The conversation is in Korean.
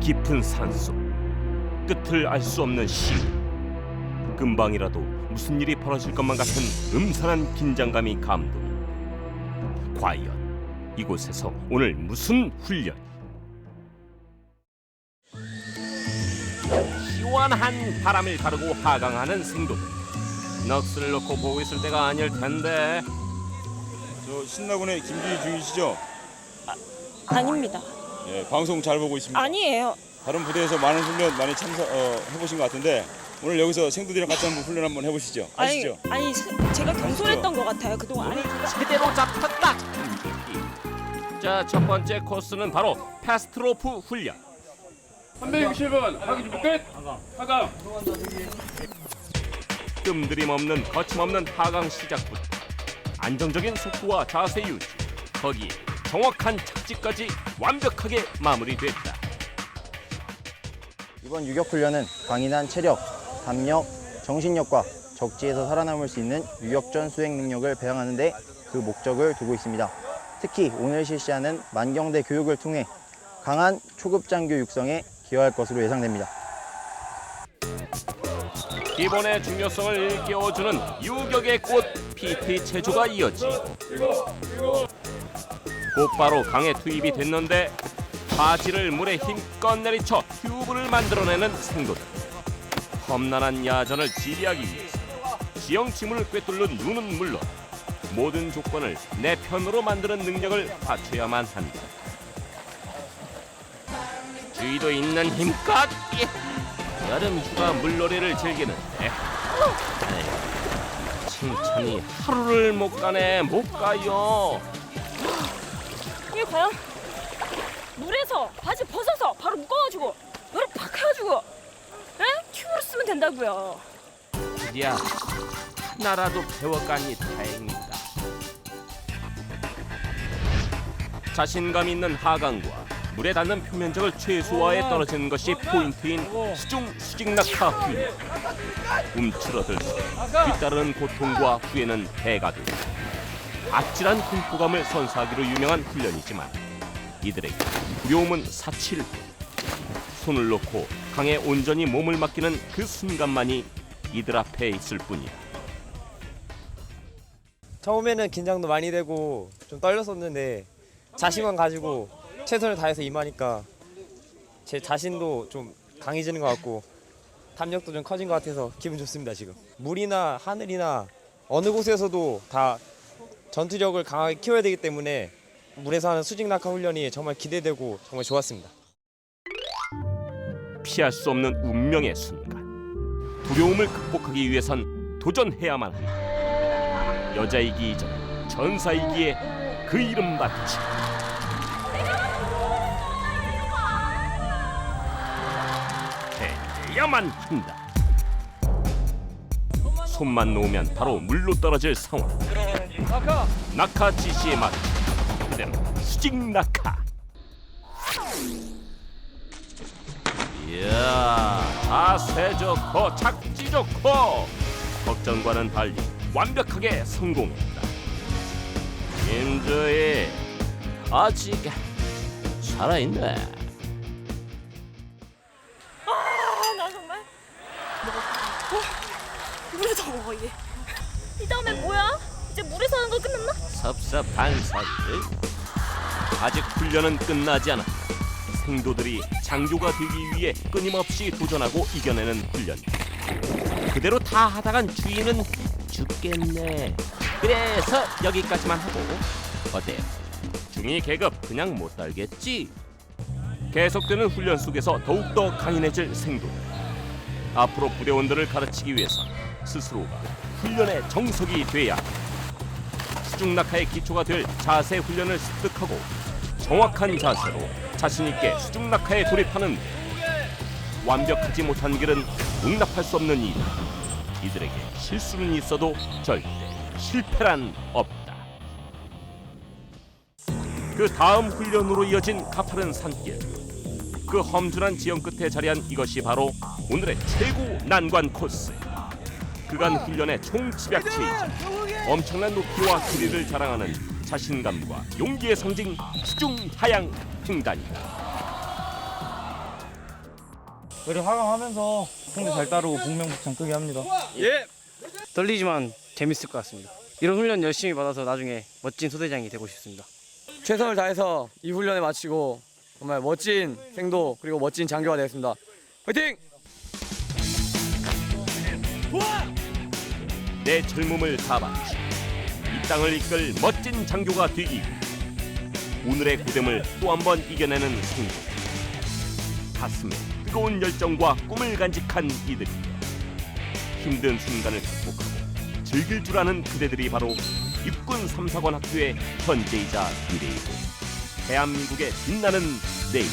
깊은 산속. 끝을 알 수 없는 시위 금방이라도 무슨 일이 벌어질 것만 같은 음산한 긴장감이 감동인데. 과연 이곳에서 오늘 무슨 훈련? 시원한 바람을 가르고 하강하는 생도들. 넋을 놓고 보고 있을 때가 아닐 텐데. 저 신나군의 김주희 중이시죠? 아닙니다. 예, 방송 잘 보고 있습니다. 아니에요. 다른 부대에서 많은 훈련 많이 참석 어, 해보신 것 같은데 오늘 여기서 생도들이랑 같이 한번 훈련 한번 해보시죠. 아니, 아시죠? 아니 세- 제가 경솔했던 것 같아요 그동안. 아니, 제대로 잡혔다. 자, 첫 번째 코스는 바로 패스트로프 훈련. 360원 하기 준비 끝. 하강. 뜸들임 없는 거침없는 하강 시작부터 안정적인 속도와 자세 유지, 거기에 정확한 착지까지 완벽하게 마무리됐다. 이번 유격 훈련은 강인한 체력, 담력, 정신력과 적지에서 살아남을 수 있는 유격전 수행 능력을 배양하는 데 그 목적을 두고 있습니다. 특히 오늘 실시하는 만경대 교육을 통해 강한 초급 장교 육성에 기여할 것으로 예상됩니다. 기본의 중요성을 일깨워주는 유격의 꽃 PT 체조가 이어지. 곧바로 강에 투입이 됐는데 바지를 물에 힘껏 내리쳐 튜브를 만들어내는 생도들. 험난한 야전을 지휘하기 위해서 지형 지문을 꿰뚫는 눈은 물론 모든 조건을 내 편으로 만드는 능력을 갖춰야만 한다. 주의도 있는 힘껏 예. 여름 휴가 물놀이를 즐기는데 칭찬이 하루를 못 가네 못 가요. 이게 과연 물에서 바지 벗어서 바로 묶어가지고 열을 팍 해가지고 에? 튜브로 쓰면 된다고요. 야 하나라도 배워가니 다행이다. 자신감 있는 하강과 물에 닿는 표면적을 최소화해 떨어지는 것이 포인트인 수중 수직 낙하 훈련. 움츠러들 수 뒤따르는 고통과 후회는 배가 되고 아찔한 공포감을 선사하기로 유명한 훈련이지만 이들에게 두려움은 사치일 뿐. 손을 놓고 강에 온전히 몸을 맡기는 그 순간만이 이들 앞에 있을 뿐이야. 처음에는 긴장도 많이 되고 좀 떨렸었는데 자신감 가지고 최선을 다해서 임하니까 제 자신도 좀 강해지는 것 같고 담력도 좀 커진 것 같아서 기분 좋습니다 지금 물이나 하늘이나 어느 곳에서도 다 전투력을 강하게 키워야 되기 때문에 물에서 하는 수직 낙하 훈련이 정말 기대되고 정말 좋았습니다. 피할 수 없는 운명의 순간. 두려움을 극복하기 위해선 도전해야만 한다. 여자이기 이전 전사이기에 그 이름 맞지. 해야만 한다. 손만 놓으면 바로 물로 떨어질 상황. 낙하 지시에 맞. 그대로 수직 낙하. 이야 자세 좋고 착지 좋고 걱정과는 달리 완벽하게 성공했다 김주희 아직 살아있네 아, 나 정말 어, 물에서 먹어 이게. 이 다음에 뭐야? 이제 물에서 하는 거 끝났나? 섭섭한 소리 아직 훈련은 끝나지 않았다 생도들이 장교가 되기 위해 끊임없이 도전하고 이겨내는 훈련. 그대로 다 하다간 주인은 죽겠네. 그래서 여기까지만 하고. 어때? 중위 계급 그냥 못 달겠지? 계속되는 훈련 속에서 더욱더 강인해질 생도들 앞으로 부대원들을 가르치기 위해서 스스로가 훈련의 정석이 돼야 한다. 수중 낙하의 기초가 될 자세 훈련을 습득하고 정확한 자세로 자신 있게 수중 낙하에 돌입하는 완벽하지 못한 길은 용납할 수 없는 일. 이들에게 실수는 있어도 절대 실패란 없다. 그 다음 훈련으로 이어진 가파른 산길. 그 험준한 지형 끝에 자리한 이것이 바로 오늘의 최고 난관 코스. 그간 훈련의 총 집약체이자 엄청난 높이와 길이를 자랑하는 자신감과 용기의 상징 수중 하양 횡단이다. 그리고 하강하면서 형들 잘 따르고 복명복창 크게 합니다. 예. 떨리지만 재밌을 것 같습니다. 이런 훈련 열심히 받아서 나중에 멋진 소대장이 되고 싶습니다. 최선을 다해서 이 훈련에 마치고 정말 멋진 생도 그리고 멋진 장교가 되겠습니다. 화이팅! 내 젊음을 다 바치 이 땅을 이끌 멋진 장교가 되기 오늘의 고됨을 또 한 번 이겨내는 생도. 가슴에 뜨거운 열정과 꿈을 간직한 이들이 힘든 순간을 극복하고 즐길 줄 아는 그대들이 바로 육군 삼사관 학교의 현재이자 미래이고 대한민국의 빛나는 내일